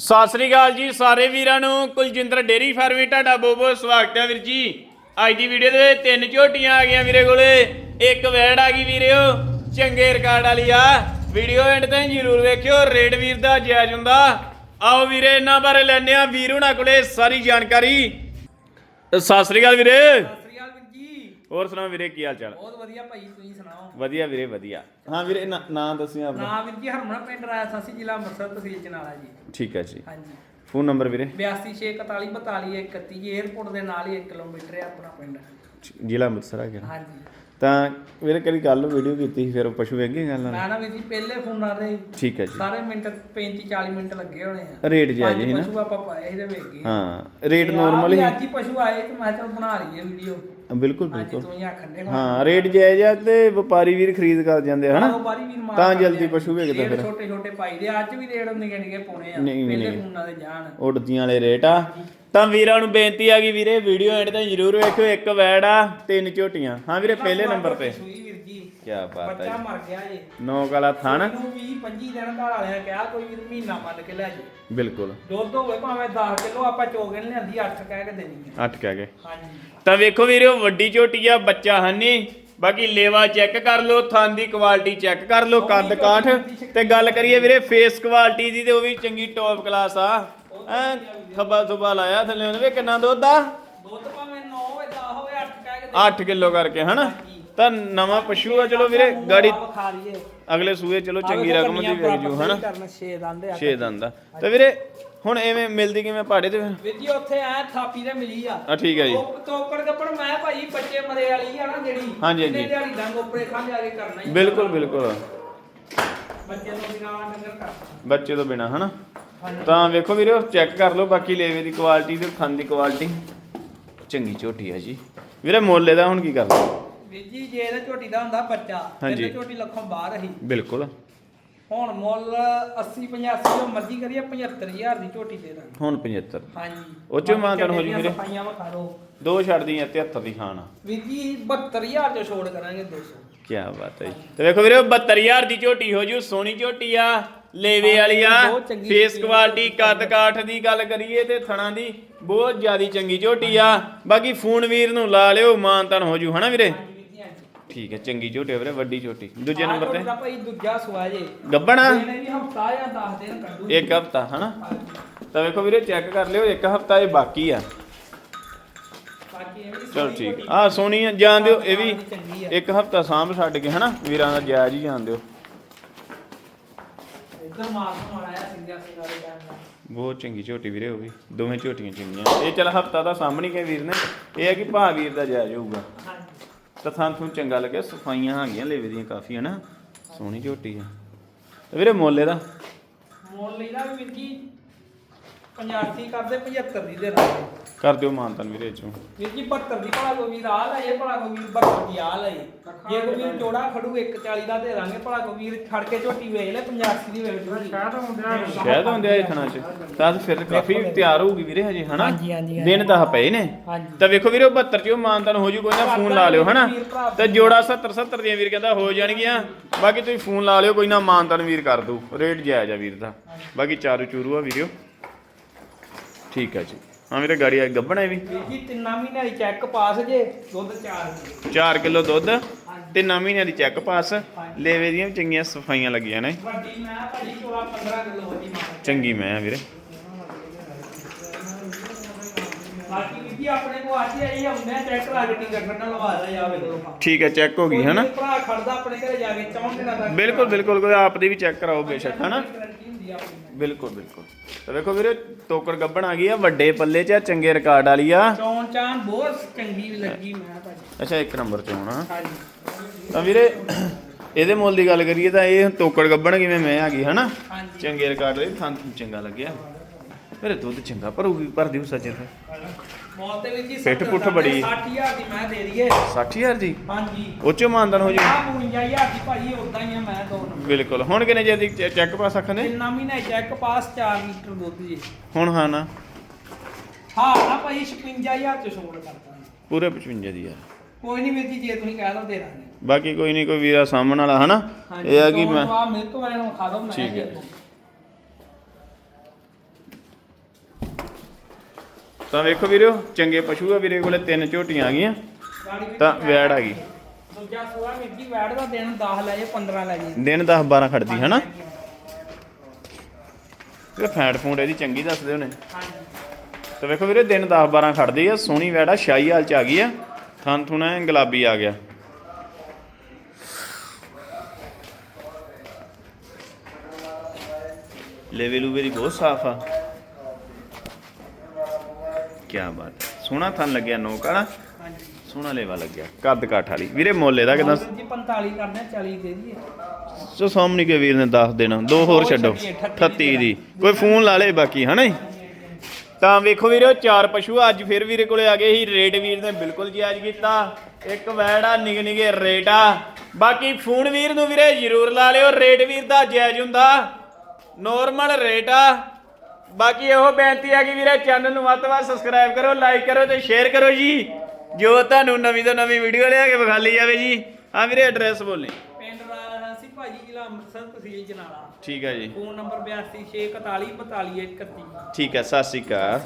ਸਤਿ ਸ੍ਰੀ ਅਕਾਲ ਜੀ ਸਾਰੇ ਵੀਰਾਂ ਨੂੰ। ਕੁਲਜਿੰਦਰ ਡੇਰੀ ਫਾਰਮੀ, ਤੁਹਾਡਾ ਬਹੁਤ ਬਹੁਤ ਸਵਾਗਤ ਹੈ ਵੀਰ ਜੀ। ਅੱਜ ਦੀ ਵੀਡੀਓ ਦੇ ਵਿੱਚ ਤਿੰਨ ਝੋਟੀਆਂ ਆ ਗਈਆਂ ਵੀਰੇ ਕੋਲੇ। ਇੱਕ ਵੈੜ ਆ ਗਈ ਵੀਰਿਓ ਚੰਗੇ ਰਿਕਾਰਡ ਵਾਲੀ ਆ। ਵੀਡੀਓ ਐਂਡ ਤਾਈਂ ਜਰੂਰ ਵੇਖਿਓ, ਰੇਡ ਵੀਰ ਦਾ ਜਾਇਜ਼ ਹੁੰਦਾ। ਆਓ ਵੀਰੇ, ਇਹਨਾਂ ਬਾਰੇ ਲੈਣੇ ਆ ਵੀਰ ਹੁਣਾਂ ਕੋਲੇ ਸਾਰੀ ਜਾਣਕਾਰੀ। ਸਤਿ ਸ੍ਰੀ ਅਕਾਲ ਵੀਰੇ। ਹੋਰ ਸੁਣਾਓ ਵੀਰੇ ਕੀ ਹਾਲ ਚਾਲ? ਬਹੁਤ ਵਧੀਆ ਭਾਈ ਤੁਸੀਂ ਸੁਣਾਓ? ਵਧੀਆ ਵੀਰੇ ਵਧੀਆ। ਹਾਂ ਵੀਰੇ ਨਾਂ- ਨਾਂ ਦੱਸਿਓ ਆਪਣਾ। ਨਾਮ ਵੀਰ ਜੀ ਹਰਮਨਾ ਪਿੰਡ ਰਾਇਆ ਸਾਸੀ ਜ਼ਿਲ੍ਹਾ ਅੰਮ੍ਰਿਤਸਰ ਤਹਿਸੀਲ ਚਨਾਲਾ ਜੀ। ਠੀਕ ਹੈ ਜੀ। ਹਾਂਜੀ। ਫੋਨ ਨੰਬਰ ਵੀਰੇ? 826442 4231 ਜੀ 에어ਪੋਰਟ ਦੇ ਨਾਲ ਹੀ 1 ਕਿਲੋਮੀਟਰ ਹੈ ਆਪਣਾ ਪਿੰਡ। ਜ਼ਿਲ੍ਹਾ ਅੰਮ੍ਰਿਤਸਰ ਆ ਗਿਆ। ਹਾਂਜੀ। ਤਾਂ ਵੀਰੇ ਕਦੀ ਕੱਲ ਵੀਡੀਓ ਕੀਤੀ ਸੀ ਫਿਰ ਉਹ ਪਸ਼ੂ ਵੇਗੇ ਗੱਲ ਨਾਲ? ਮੈਂ ਨਾ ਵੀਰ ਜੀ ਪਹਿਲੇ ਫੋਨਾਂ ਦੇ ਠੀਕ ਹੈ ਜੀ। ਸਾਰੇ ਮਿੰਟ 35 40 ਮਿੰਟ ਲੱਗੇ ਹੋਣੇ ਆ। ਰੇਟ ਜਿਹਾ ਜੀ ਹੈ ਨਾ? ਪਸ਼ੂ ਆਪਾਂ ਪਾਏ ਇਹਦੇ ਵੇਗੇ ਹਾਂ ਰੇਟ ਨਾਰਮਲ ਹੀ ਅੱਜ ਹੀ ਪਸ਼ੂ ਆਏ ਤੇ ਮੈਂ ਚਲ ਬਣਾ ਲਈਏ ਵੀਡੀਓ। ਬਿਲਕੁਲ ਬਿਲਕੁਲ। ਹੀ ਆਖਣ ਦੇ ਹਾਂ ਰੇਟ ਜਾਇਜ਼ ਆ ਤੇ ਵਪਾਰੀ ਵੀਰ ਖਰੀਦ ਕਰ ਜਾਂਦੇ ਹਨਾ? ਬਾਰੀ ਵੀਰ ਮਾਰ ਤਾਂ ਜਲਦੀ ਪਸ਼ੂ ਵੇਚਦਾ ਫਿਰ। ਛੋਟੇ ਛੋਟੇ ਪਾਈ ਦੇ ਅੱਜ ਵੀ ਰੇਟ ਨਿਕੇ ਨਿਕੇ ਪਾਉਣੇ ਆ ਪਹਿਲੇ। ਫੋਨਾਂ ਦੇ ਜਾਣ। ਉੜਦੀਆਂ ਵਾਲੇ ਰੇਟ ਆ। ਤਾਂ ਵੀਰਾਂ ਨੂੰ ਬੇਨਤੀ ਆ ਗਈ ਵੀਰੇ ਵੀਡੀਓ ਐਂਡ ਤਾਂ ਜਰੂਰ ਵੇਖਿਓ ਇੱਕ ਵੈੜ ਆ ਤਿੰਨ ਝੋਟੀਆਂ। ਹਾਂ ਵੀਰੇ ਪਹਿਲੇ ਨੰਬਰ ਤੇ। ਸੂਈ ਵੀਰ ਜੀ। ਕੀ ਬਾਤ ਹੈ ਬੱਚਾ ਮਰ ਗਿਆ ਜੇ। ਨੌ ਕਾਲਾ ਥਣ। ਇਹਨੂੰ 20 25 ਦਿਨ ਘਰ ਵਾਲਿਆਂ ਨੇ ਕਿਹਾ ਕੋਈ ਵੀਰ ਮਹੀਨਾ ਮੰਨ ਕੇ ਲੈ ਜੀ ਬਿਲਕੁਲ। ਦੁੱਧ ਹੋਵੇ ਭਾਵੇਂ 10 ਕਿਲੋ ਆਪਾਂ ਚੋਗੇ ਨਹੀਂ ਲਿਆਂਦੀ 8 ਕਹਿ ਕੇ ਦੇਣੀ ਹੈ ਅੱਠ ਕਹਿ ਗਏ ਹਾਂਜੀ। ਤਾਂ ਵੇਖੋ ਵੀਰੇ ਉਹ ਵੱਡੀ ਝੋਟੀ ਆ ਬੱਚਾ ਹਨੀ ਬਾਕੀ ਲੇਵਾ ਚੈੱਕ ਕਰ ਲਓ ਥਾਂ ਦੀ ਕੁਆਲਿਟੀ ਚੈੱਕ ਕਰ ਲਓ ਕੱਦ ਕਾਠ। ਤੇ ਗੱਲ ਕਰੀਏ ਵੀਰੇ ਫੇਸ ਕੁਆਲਿਟੀ ਦੀ ਤੇ ਉਹ ਵੀ ਚੰਗੀ ਟੌਪ ਕਲਾਸ ਆ। ਐ ਥੱਬਾ ਥੁੱਬਾ ਲਾਇਆ ਥੱਲੇ ਉਹਨੇ ਵੇ ਕਿੰਨਾ ਦੁੱਧ ਆ? ਦੁੱਧ ਭਾਵੇਂ 9 ਹੋਵੇ 10 ਹੋਵੇ 8 ਕਹਿ ਕੇ 8 ਕਿਲੋ ਕਰਕੇ ਹਨਾ? ਤਾਂ ਨਵਾਂ ਪਸ਼ੂ ਆ ਚਲੋ ਵੀਰੇ ਗਾੜੀ ਅਗਲੇ ਸੂਏ ਚਲੋ ਚੰਗੀ ਰਕਮ ਦੀ ਵੇਚ ਜੂ ਹਨਾ? ਕਰਨਾ 6 ਦੰਦ ਆ। 6 ਦੰਦ ਤੇ ਵੀਰੇ ਹੁਣ ਐਵੇਂ ਮਿਲਦੀ ਕਿਵੇਂ ਪਹਾੜੇ ਤੇ ਫਿਰ? ਵੀਰ ਜੀ ਉੱਥੇ ਐ ਥਾਪੀ ਤੇ ਮਿਲੀ ਆ। ਆ ਠੀਕ ਹੈ ਜੀ। ਤੋਕੜ ਕੱਪੜ ਮੈਂ ਭਾਈ ਬੱਚੇ ਮਰੇ ਵਾਲੀ ਆ ਨਾ ਜਿਹੜੀ ਹਾਂਜੀ, ਹਾਂਜੀ। ਦਿਹਾੜੀ ਡੰਗ ਉੱਪਰੇ ਖਾਂ ਜਾ ਕੇ ਕਰਨਾ ਹੀ ਬਿਲਕੁਲ ਬਿਲਕੁਲ। ਬੱਚੇ ਨੂੰ ਬਿਨਾਂ ਡੰਗਰ ਕਰ ਬੱਚੇ ਤੋਂ ਬਿਨਾ ਹਨਾ? ਤਾਂ ਵੇਖੋ ਵੀਰੇ ਚੈੱਕ ਕਰ ਲਓ ਬਾਕੀ ਲੇਵੇ ਦੀ ਕੁਆਲਿਟੀ ਤੇ ਥਣ ਦੀ ਕੁਆਲਿਟੀ ਚੰਗੀ ਝੋਟੀ ਹੈ ਜੀ। ਵੀਰੇ ਮੁੱਲ ਇਹਦਾ ਹੁਣ ਕੀ ਕਰਨਾ? ਵੀਰ ਜੀ ਜੇ ਇਹਦਾ ਝੋਟੀ ਦਾ ਹੁੰਦਾ ਬੱਚਾ ਹਾਂਜੀ। ਤੇ ਝੋਟੀ ਲੱਖੋਂ ਬਾਹਰ ਹੀ। ਬਿਲਕੁਲ। ਹੁਣ ਮੁੱਲ 80 85 ਜੋ ਮਰਜ਼ੀ ਕਰੀਏ 75000 ਦੀ ਝੋਟੀ ਦੇ ਦਾਂਗੇ। ਹੁਣ 75 ਹਾਂਜੀ। ਉਹ 'ਚੋਂ ਮਾਨਤਾਨ ਹੋ ਜੂ ਵੀਰੇ? ਸਫਾਈਆਂ ਵਿਖਾ ਲਓ ਦੋ ਛੱਡ ਦੀਆਂ 73 ਦੀ ਖਾਣਾ ਵੀਰ ਜੀ 72000 ਚ ਛੋੜ ਕਰਾਂਗੇ 200 ਕੀ ਬਾਤ ਹੈ ਜੀ। ਤੇ ਵੇਖੋ ਵੀਰੇ 72000 ਦੀ ਝੋਟੀ ਹੋ ਜੂ ਸੋਹਣੀ ਝੋਟੀ ਆ। ਲੇਵੇ ਵਾਲੀ ਆ ਬਹੁਤ ਚੰਗੀ ਫੇਸ। ਕੁਆਲਿਟੀ ਕੱਦ ਕਾਠ ਦੀ ਗੱਲ ਕਰੀਏ ਤੇ ਥਣਾ ਦੀ ਬਹੁਤ ਜ਼ਿਆਦੀ ਚੰਗੀ ਝੋਟੀ ਆ। ਬਾਕੀ ਫੋਨ ਵੀਰ ਨੂੰ ਲਾ ਲਿਓ ਮਾਨਤਨ ਹੋ ਜੂ ਹਨਾ ਵੀਰੇ? ਠੀਕ ਹੈ ਚੰਗੀ ਝੋਟੀ ਆ ਵੀਰੇ ਵੱਡੀ ਝੋਟੀ। ਦੂਜੇ ਨੰਬਰ ਤੇ? ਦਾ ਭਾਈ ਦੂਜਾ ਸੁਆ ਜੇ। ਗੱਬਣਾ? ਇਹਨੇ ਵੀ ਹਫਤਾ ਜਾਂ 10 ਦਿਨ ਕੱਢੂ ਇੱਕ ਹਫਤਾ ਹਨਾ। ਤਾਂ ਵੇਖੋ ਵੀਰੇ ਚੈੱਕ ਕਰ ਲਿਓ ਇੱਕ ਹਫਤਾ ਇਹ ਬਾਕੀ ਆ। ਬਾਕੀ ਇਹ ਵੀ ਚਲੋ ਠੀਕ। ਆ ਸੋਹਣੀ ਆ ਜਾਣ ਦਿਓ ਇਹ ਵੀ ਚੰਗੀ ਆ। ਇੱਕ ਹਫਤਾ ਸਾਂਭ ਛੱਡ ਕੇ ਹਨਾ? ਵੀਰਾਂ ਦਾ ਜਾਇਜ਼ ਹੀ ਜਾਣ ਦਿਓ। ਇੱਧਰ ਦੇ ਟਾਈਮ ਦਾ ਬਹੁਤ ਚੰਗੀ ਝੋਟੀ ਵੀਰੇ ਉਹ ਵੀ ਦੋਵੇਂ ਝੋਟੀਆਂ ਚੰਗੀਆਂ। ਇਹ ਚਲ ਹਫਤਾ ਦਾ ਸਾਹਮਣੇ ਕੇ ਵੀਰ ਨੇ। ਇਹ ਹੈ ਕਿ ਭਾ ਵੀਰ ਦਾ ਜਾਇਜ਼ ਹੋਊਗਾ। ਹਾਂਜੀ। ਤਾਂ ਥਾਂ ਤੁਹਾਨੂੰ ਚੰਗਾ ਲੱਗਿਆ ਸਫਾਈਆਂ ਹੈਗੀਆਂ ਲੇਵੇ ਦੀਆਂ ਕਾਫੀ ਹਨਾ? ਸੋਹਣੀ ਝੋਟੀ ਆ। ਤੇ ਵੀਰੇ ਮੁੱਲ ਇਹਦਾ? ਮੋੜ ਲੈਦਾ ਵੀ ਵੀਰ ਜੀ 85 ਕਰਦੇ 75 ਦੀ ਦੇ ਦਾਂਗੇ। ਕਰ ਦਿਓ ਮਾਨਤਨ ਵੀਰੇ ਚੋਂ। ਵੀਰ ਜੀ 72 ਦੀ ਭਲਾ ਕੋ ਵੀਰ ਆ ਲਏ ਭਲਾ ਕੋ ਵੀਰ 72 ਦੀ ਆ ਲਏ ਜੇ ਕੋ ਵੀਰ ਜੋੜਾ ਖੜੂ 140 ਦਾ ਦੇ ਦਾਂਗੇ ਭਲਾ ਕੋ ਵੀਰ ਖੜ ਕੇ ਝੋਟੀ ਵੇਚ ਲੈ 85 ਦੀ ਵੇਚ ਜੂਗੀ ਸ਼ਾਇਦ ਹੁੰਦੇ ਆ ਇਹ ਥਣਾ ਚ। ਤਾਂ ਫਿਰ ਕਾਫੀ ਤਿਆਰ ਹੋਊਗੀ ਵੀਰੇ ਹਜੇ ਹਨਾ? ਹਾਂਜੀ, ਹਾਂਜੀ, ਹਾਂਜੀ। ਦਿਨ ਤਾਂ ਪਏ ਨੇ। ਤਾਂ ਵੇਖੋ ਵੀਰੇ ਉਹ 72 ਚ ਮਾਨਤਨ ਹੋ ਜੂ ਕੋਈ ਨਾ ਫੋਨ ਲਾ ਲਿਓ ਹਨਾ? ਤੇ ਜੋੜਾ 70 70 ਦੀਆਂ ਵੀਰ ਕਹਿੰਦਾ ਹੋ ਜਾਣਗੀਆਂ। ਬਾਕੀ ਤੁਸੀਂ ਫੋਨ ਲਾ ਲਿਓ ਕੋਈ ਨਾ ਮਾਨਤਨ ਵੀਰ ਕਰ ਦੂ ਰੇਟ ਜਾਇਜ਼ ਆ ਵੀਰ ਦਾ। ਬਾਕੀ ਚਾਰੂ ਚੂਰੂ ਆ ਵੀਡੀਓ ਠੀਕ ਆ ਜੀ। ਹਾਂ ਵੀਰੇ ਗਾੜੀ ਆ ਗੱਬਣਾ ਵੀ। ਜੀ ਤਿੰਨਾਂ ਮਹੀਨਿਆਂ ਦੀ ਚੈੱਕ ਪਾਸ ਜੇ ਦੁੱਧ 4 4 ਕਿਲੋ ਦੁੱਧ ਤੇ 9 ਮਹੀਨਿਆਂ ਦੀ ਚੈੱਕ ਪਾਸ। ਲੇਵੇ ਦੀਆਂ ਵੀ ਚੰਗੀਆਂ ਸਫਾਈਆਂ ਲੱਗੀਆਂ ਨੇ। ਵੱਡੀ ਮੈਂ ਭਾਜੀ ਚੋਲਾ 15 ਕਿਲੋ ਵੱਡੀ ਮਾਂ ਚੰਗੀ ਮੈਂ ਵੀਰੇ। ਬਾਕੀ ਜੀ ਆਪਣੇ ਕੋ ਅੱਜ ਆਈ ਹੁੰਦੇ ਆ ਚੈੱਕ ਲਾ ਕੇ ਲਵਾ ਦਾ ਜਾਵੇ ਦੋ ਠੀਕ ਹੈ ਚੈੱਕ ਹੋ ਗਈ ਹਨਾ? ਭਰਾ ਖੜਦਾ ਆਪਣੇ ਘਰੇ ਜਾ ਕੇ ਚੌਂਕ ਦਿਨਾਂ ਤੱਕ ਬਿਲਕੁਲ ਬਿਲਕੁਲ ਕੋਈ ਆਪ ਦੀ ਵੀ ਚੈੱਕ ਕਰਾਓ ਬੇਸ਼ੱਕ ਹਨਾ? ਹੁੰਦੀ ਆ ਆਪਣੀ ਬਿਲਕੁਲ ਬਿਲਕੁਲ। ਤਾਂ ਵੇਖੋ ਵੀਰੇ ਟੋਕਰ ਗੱਬਣ ਆ ਗਈ ਆ ਵੱਡੇ ਪੱਲੇ 'ਚ ਆ, ਚੰਗੇ ਰਿਕਾਰਡ ਵਾਲੀ ਆ। ਚੌਣ ਚਾਨ ਬਹੁਤ ਚੰਗੀ ਲੱਗੀ ਮੈਂ ਭਾਜੀ ਅੱਛਾ ਇੱਕ ਨੰਬਰ 'ਚ ਹੋਣਾ। ਹਾਂਜੀ। ਤਾਂ ਵੀਰੇ ਇਹਦੇ ਮੁੱਲ ਦੀ ਗੱਲ ਕਰੀਏ ਤਾਂ ਇਹ ਟੋਕਰ ਗੱਬਣ ਕਿਵੇਂ ਮੈਂ ਆ ਗਈ ਹਨਾ? ਹਾਂਜੀ। ਚੰਗੇ ਰਿਕਾਰਡ ਲਈ ਥੂੰ ਚੰਗਾ ਲੱਗਿਆ। ਮੇਰੇ ਦੁੱਧ ਚੰਗਾ ਭਰੂਗੀ ਭਰ ਦਿਓ ਸੱਜੇ ਤੇ। ਮੌਤ ਦੇ ਵਿੱਚ ਹੀ ਪਿੱਠ ਪੁੱਠ ਬੜੀ। 60000 ਦੀ ਮੈਂ ਦੇ ਦਈਏ। 60000 ਦੀ? ਹਾਂਜੀ। ਉਹ 'ਚੋਂ ਮਾਨਦਾਨ ਹੋ ਜੂ ਆ 52000 ਦੀ ਭਾਜੀ ਉਦਾਂ ਹੀ ਆ ਮੈਂ ਦੋ ਨੰਬਰ। ਬਿਲਕੁਲ। ਹੁਣ ਕਿੰਨੇ ਜੇ ਦੀ ਚੈੱਕ ਪਾਸ ਆਖਣੇ? ਤਿੰਨਾਂ ਮਹੀਨੇ ਚੈੱਕ ਪਾਸ 4 ਲੀਟਰ ਦੁੱਧ ਜੀ। ਹੁਣ ਹਾਂ ਨਾ। ਹਾਂ ਨਾ ਭਾਜੀ 56000 ਚ ਛੋੜ ਕਰਤਾ ਪੂਰੇ 55 ਦੀ ਯਾਰ ਕੋਈ ਨਹੀਂ ਵੀਰ ਜੀ ਜੇ ਤੁਸੀਂ ਕਹਿ ਦੋ ਦੇ ਦਾਂਗੇ। ਬਾਕੀ ਕੋਈ ਨਹੀਂ ਕੋਈ ਵੀਰਾ ਸਾਹਮਣ ਵਾਲਾ ਹਨਾ? ਇਹ ਆ ਕਿ ਮੈਂ ਆ ਮੇਰੇ ਤੋਂ ਵਾਲੇ ਨੂੰ ਖਾ ਦੋ ਮੈਂ ਠੀਕ ਹੈ। ਦੇ ਦੂੰ। ਤਾਂ ਵੇਖੋ ਵੀਰੋ ਚੰਗੇ ਪਸ਼ੂ ਆ ਵੀਰੇ ਕੋਲੇ ਤਿੰਨ ਝੋਟੀਆਂ ਆ ਗਈਆਂ। ਤਾਂ ਵੈੜ ਆ ਗਈ। ਦੂਜਾ ਸੂਆ ਵੀਰ ਜੀ ਵੈੜ ਦਾ ਦਿਨ 10 ਲੈ ਜੇ 15 ਲੈ ਜੇ। ਦਿਨ 10 12 ਖੜਦੀ ਹਨਾ? ਤੇ ਫੈਟ ਫੂਡ ਇਹਦੀ ਚੰਗੀ ਦੱਸਦੇ ਹੋਣੇ। ਹਾਂਜੀ। ਤੇ ਵੇਖੋ ਵੀਰੇ ਦਿਨ 10 12 ਖੜਦੀ ਆ ਸੋਹਣੀ ਵੈੜਾ ਸ਼ਾਹੀ ਹਾਲ ਚ ਆ ਗਈ ਆ। ਥਣ ਥੁਣਾ ਗੁਲਾਬੀ ਆ ਗਿਆ। ਲੇਵੇ ਲੂਵੇ ਦੀ ਬਹੁਤ ਸਾਫ਼ ਆ। ਕੀ ਬਾਤ ਹੈ। ਸੋਹਣਾ ਥਣ ਲੱਗਿਆ ਨੋਕ ਨਾ ਹਾਂਜੀ। ਸੋਹਣਾ ਲੇਵਾ ਲੱਗਿਆ ਕੱਦ ਕਾਠ ਵਾਲੀ। ਵੀਰੇ ਮੁੱਲ ਇਹਦਾ ਕਿਦਾਂ? ਜੀ 45 ਕਰਦੇ ਆ 40 ਦੇ ਦਈਏ। ਸੋ ਸਾਹਮਣੇ ਕੇ ਵੀਰ ਨੇ ਦੱਸ ਦੇਣਾ। ਦੋ ਹੋਰ ਛੱਡੋ। 38 ਦੀ। ਕੋਈ ਫੋਨ ਲਾ ਲੇ ਬਾਕੀ ਹਨਾ? ਤਾਂ ਵੇਖੋ ਵੀਰੋ ਚਾਰ ਪਸ਼ੂ ਅੱਜ ਫਿਰ ਵੀਰੇ ਕੋਲੇ ਆ ਗਏ ਸੀ। ਰੇਟ ਵੀਰ ਨੇ ਬਿਲਕੁਲ ਜਾਇਜ਼ ਕੀਤਾ। ਇੱਕ ਵੈੜ ਨਿਗ ਨਿਗੇ ਰੇਟ ਬਾਕੀ ਫੋਨ ਵੀਰ ਨੂੰ ਵੀਰੇ ਜ਼ਰੂਰ ਲਾ ਲਿਓ। ਰੇਟ ਵੀਰ ਦਾ ਜਾਇਜ਼ ਹੁੰਦਾ। ਨੋਰਮਲ ਰੇਟ ਆ। ਬਾਕੀ ਇਹੋ ਬੇਨਤੀ ਆ ਕਿ ਵੀਰੇ ਚੈਨਲ ਨੂੰ ਵੱਧ ਤੋਂ ਵੱਧ ਸਬਸਕ੍ਰਾਈਬ ਕਰੋ ਲਾਈਕ ਕਰੋ ਤੇ ਸ਼ੇਅਰ ਕਰੋ ਜੀ। ਜੋ ਤੁਹਾਨੂੰ ਨਵੀਂ ਤੋਂ ਨਵੀਂ ਵੀਡੀਓ ਲਿਆ ਕੇ ਵਿਖਾਲੀ ਜਾਵੇ ਜੀ। ਹਾਂ ਵੀਰੇ ਐਡਰੈਸ ਬੋਲੇ ਪਿੰਡ ਰਾਜਾ ਸੀ ਭਾਜੀ ਜ਼ਿਲ੍ਹਾ ਅੰਮ੍ਰਿਤਸਰ ਤਹਿਸੀਲ ਜਨਾਲਾ। ਠੀਕ ਹੈ ਜੀ। ਫੋਨ ਨੰਬਰ 826414 4531 ਠੀਕ ਹੈ ਸਤਿ ਸ਼੍ਰੀ ਅਕਾਲ।